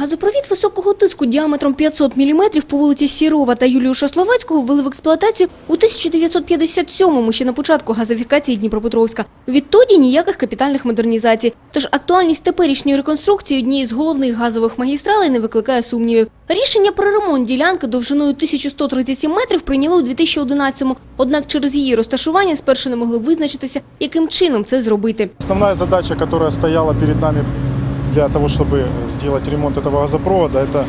Газопровід високого тиску діаметром 500 мм по вулиці Сірова та Юліуша Словацького ввели в експлуатацію у 1957-му, ще на початку газифікації Дніпропетровська. Відтоді ніяких капітальних модернізацій. Тож актуальність теперішньої реконструкції однієї з головних газових магістралей не викликає сумнівів. Рішення про ремонт ділянки довжиною 1137 метрів прийняли у 2011-му. Однак через її розташування спершу не могли визначитися, яким чином це зробити. Основная задача, которая стояла перед нами для того, чтобы сделать ремонт этого газопровода, это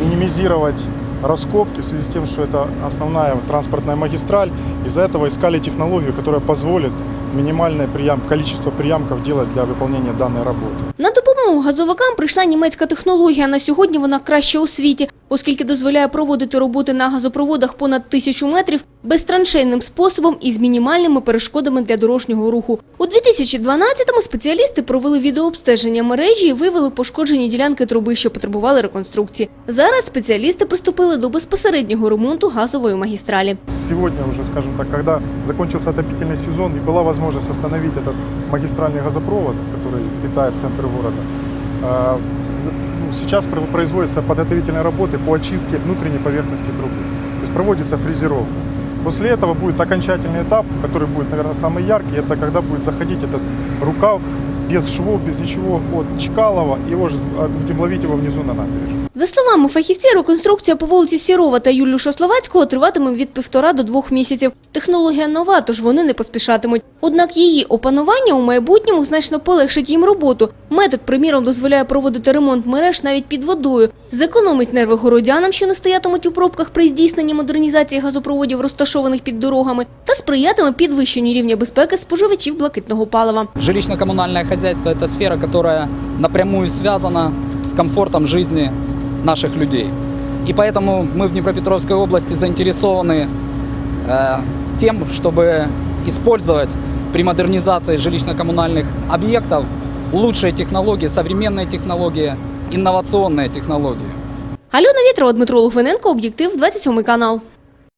минимизировать раскопки в связи с тем, что это основная транспортная магистраль. Из-за этого искали технологию, которая позволит минимальное приям, количество приямков делать для выполнения данной работы. На допомогу газовикам прийшла німецька технологія. На сьогодні вона краща у світі, оскільки дозволяє проводити роботи на газопроводах понад тисячу метрів безтраншейним способом і з мінімальними перешкодами для дорожнього руху. У 2012-му спеціалісти провели відеообстеження мережі і виявили пошкоджені ділянки труби, що потребували реконструкції. Зараз спеціалісти приступили до безпосереднього ремонту газової магістралі. Сегодня уже, скажем так, когда закончился отопительный сезон и была возможность остановить этот магистральный газопровод, который питает центр города, э, с- ну, сейчас про- производятся подготовительные работы по очистке внутренней поверхности трубы. То есть проводится фрезеровка. После этого будет окончательный этап, который будет, наверное, самый яркий. Это когда будет заходить этот рукав без швов, без ничего от Чкалова, и его же, а, будем ловить его внизу на набережной. За словами фахівців, реконструкція по вулиці Сірова та Юліуша Словацького триватиме від півтора до двох місяців. Технологія нова, тож вони не поспішатимуть. Однак її опанування у майбутньому значно полегшить їм роботу. Метод, приміром, дозволяє проводити ремонт мереж навіть під водою, зекономить нерви городянам, що не стоятимуть у пробках при здійсненні модернізації газопроводів, розташованих під дорогами, та сприятиме підвищенню рівня безпеки споживачів блакитного палива. Жилищно-коммунальное хозяйство – это сфера, которая напрямую связана с комфортом жизни наших людей. И поэтому мы в Днепропетровской области заинтересованы э, тем, чтобы использовать при модернизации жилищно-коммунальных объектов лучшие технологии, современные технологии, инновационные технологии. Альона Вітрова, Дмитро Лухвиненко, Об'єктив, 27 канал.